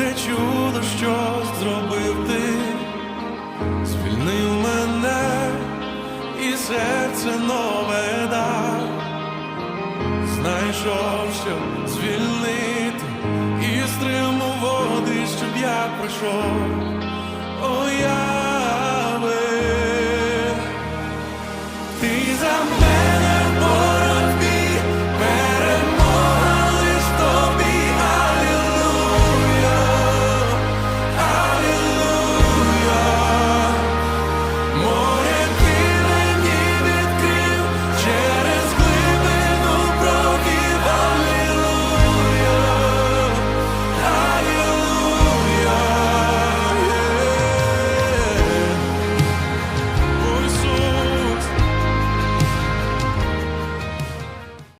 те чудо, що зробив ти, звільнив мене і серце нове дав, знайшов, що звільнити і стриму води, щоб я пройшов.